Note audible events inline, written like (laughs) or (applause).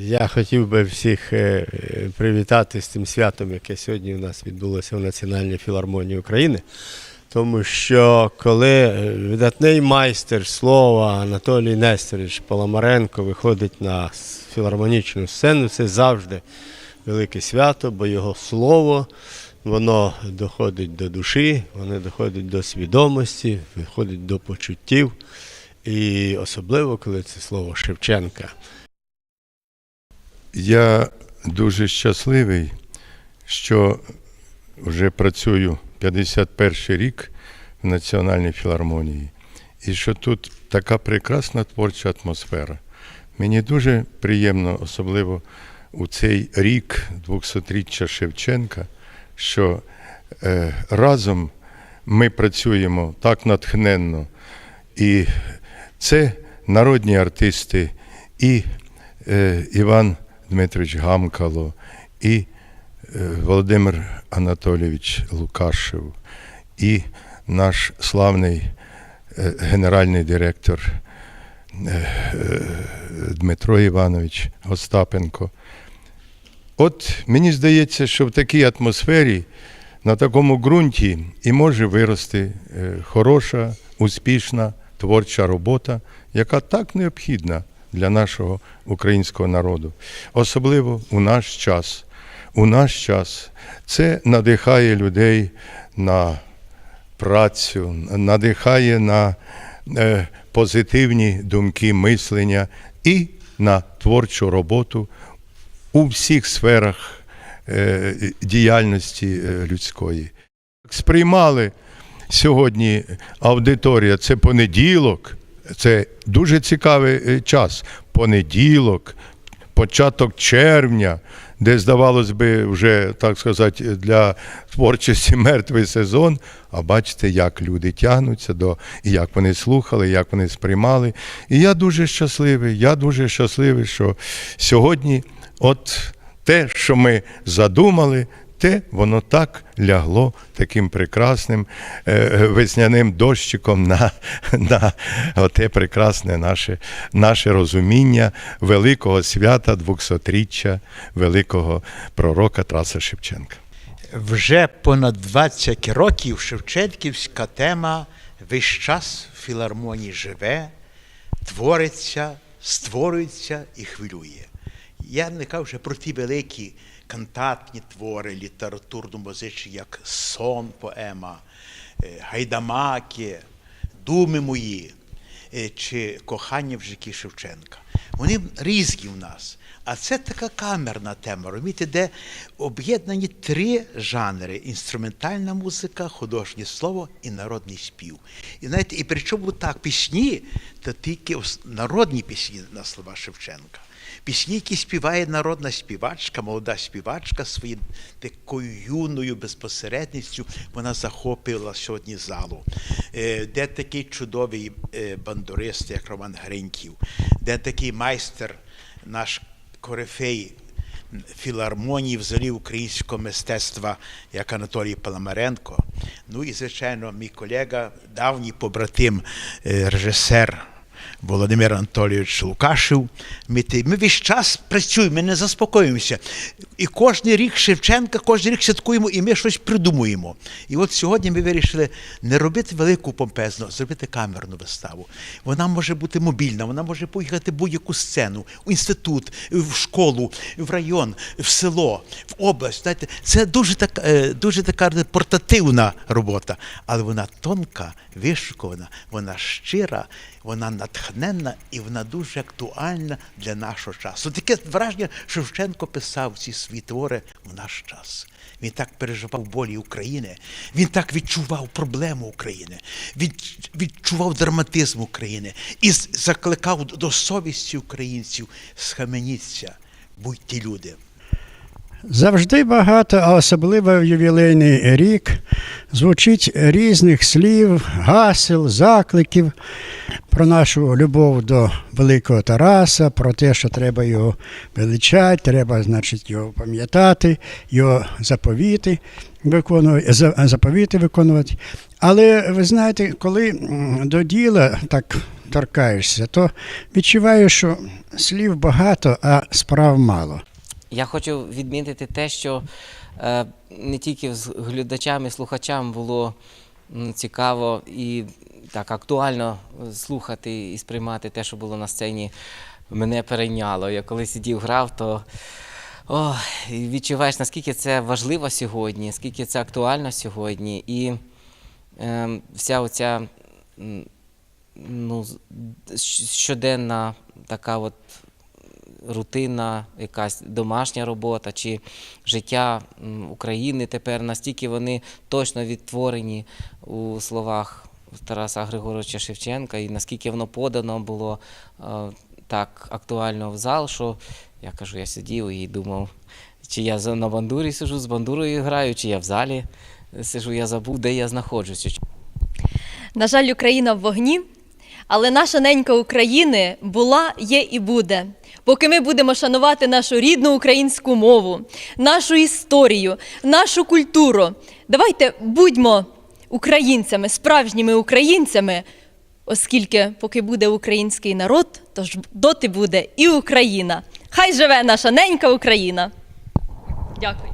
Я хотів би всіх е, привітати з тим святом, яке сьогодні у нас відбулося в Національній філармонії України. Тому що коли е, видатний майстер слова Анатолій Несторович Паламаренко виходить на філармонічну сцену, це завжди велике свято, бо його слово воно доходить до душі, воно доходить до свідомості, виходить до почуттів. І особливо, коли це слово Шевченка. Я дуже щасливий, що вже працюю 51 рік в Національній філармонії, і що тут така прекрасна творча атмосфера. Мені дуже приємно, особливо у цей рік 200-річчя Шевченка, що е, разом ми працюємо так натхненно. І це народні артисти, і е, Іван Дмитрович Гамкало, і е, Володимир Анатолійович Лукашев, і наш славний е, генеральний директор е, Дмитро Іванович Остапенко. От мені здається, що в такій атмосфері, на такому ґрунті і може вирости хороша, успішна творча робота, яка так необхідна для нашого українського народу. Особливо у наш час. У наш час це надихає людей на працю, надихає на е, позитивні думки, мислення і на творчу роботу у всіх сферах е, діяльності е, людської. Сприймали сьогодні аудиторія, це понеділок, це дуже цікавий е, час. Понеділок, початок червня, де, здавалось би, вже, так сказати, для творчості (laughs) мертвий сезон. А бачите, як люди тягнуться до, і як вони слухали, як вони сприймали. І я дуже щасливий, я дуже щасливий, що сьогодні, от те, що ми задумали, те воно так лягло таким прекрасним е, весняним дощиком на, на те прекрасне наше, наше розуміння великого свята 200-річчя великого пророка Тараса Шевченка. Вже понад 20 років Шевченківська тема весь час в філармонії живе, твориться, створюється і хвилює. Я не кажу вже про ті великі кантатні твори, літературно-музичні, як сон, поема, е, гайдамаки, думи мої е, чи кохання в житті Шевченка. Вони різні в нас. А це така камерна тема, розумієте, де об'єднані три жанри: інструментальна музика, художнє слово і народний спів. І знаєте, і причому так, пісні, то тільки народні пісні на слова Шевченка. Пісні, які співає народна співачка, молода співачка своєю такою юною безпосередністю, вона захопила сьогодні залу. Е, Де такий чудовий е, бандурист, як Роман Гриньків, де такий майстер, наш корифей філармонії взагалі українського мистецтва, як Анатолій Паламаренко. Ну і, звичайно, мій колега, давній побратим, е, режисер. Володимир Анатолійович Лукашев. Ми, ми весь час працюємо, ми не заспокоюємося. І кожен рік Шевченка, кожен рік святкуємо, і ми щось придумуємо. І от сьогодні ми вирішили не робити велику помпезну, а зробити камерну виставу. Вона може бути мобільна, вона може поїхати в будь-яку сцену, в інститут, в школу, в район, в село, в область. Знаєте, це дуже, так, е, дуже така портативна робота, але вона тонка, вишукувана, вона щира, вона натхненна і вона дуже актуальна для нашого часу. Таке враження, Шевченко писав ці свої твори в наш час. Він так переживав болі України, він так відчував проблему України, він відчував драматизм України і закликав до совісті українців схаменіться, будьте люди. Завжди багато, а особливо в ювілейний рік, звучить різних слів, гасел, закликів про нашу любов до великого Тараса, про те, що треба його величати, треба, значить, його пам'ятати, його заповіти виконувати, заповіти виконувати. Але ви знаєте, коли до діла так торкаєшся, то відчуваю, що слів багато, а справ мало. Я хочу відмітити те, що е, не тільки з глядачам і слухачам було цікаво і так актуально слухати і сприймати те, що було на сцені. Мене перейняло. Я коли сидів, грав, то о, відчуваєш, наскільки це важливо сьогодні, скільки це актуально сьогодні. І е, вся оця ну, щоденна така от рутинна, якась домашня робота чи життя України тепер настільки вони точно відтворені у словах Тараса Григоровича Шевченка, і наскільки воно подано було е, так актуально в зал, що я кажу, я сидів і думав, чи я на бандурі сижу, з бандурою граю, чи я в залі сижу, я забув, де я знаходжуся. На жаль, Україна в вогні, але наша ненька України була, є і буде. Поки ми будемо шанувати нашу рідну українську мову, нашу історію, нашу культуру, давайте будьмо українцями, справжніми українцями, оскільки поки буде український народ, то ж доти буде і Україна. Хай живе наша ненька Україна. Дякую.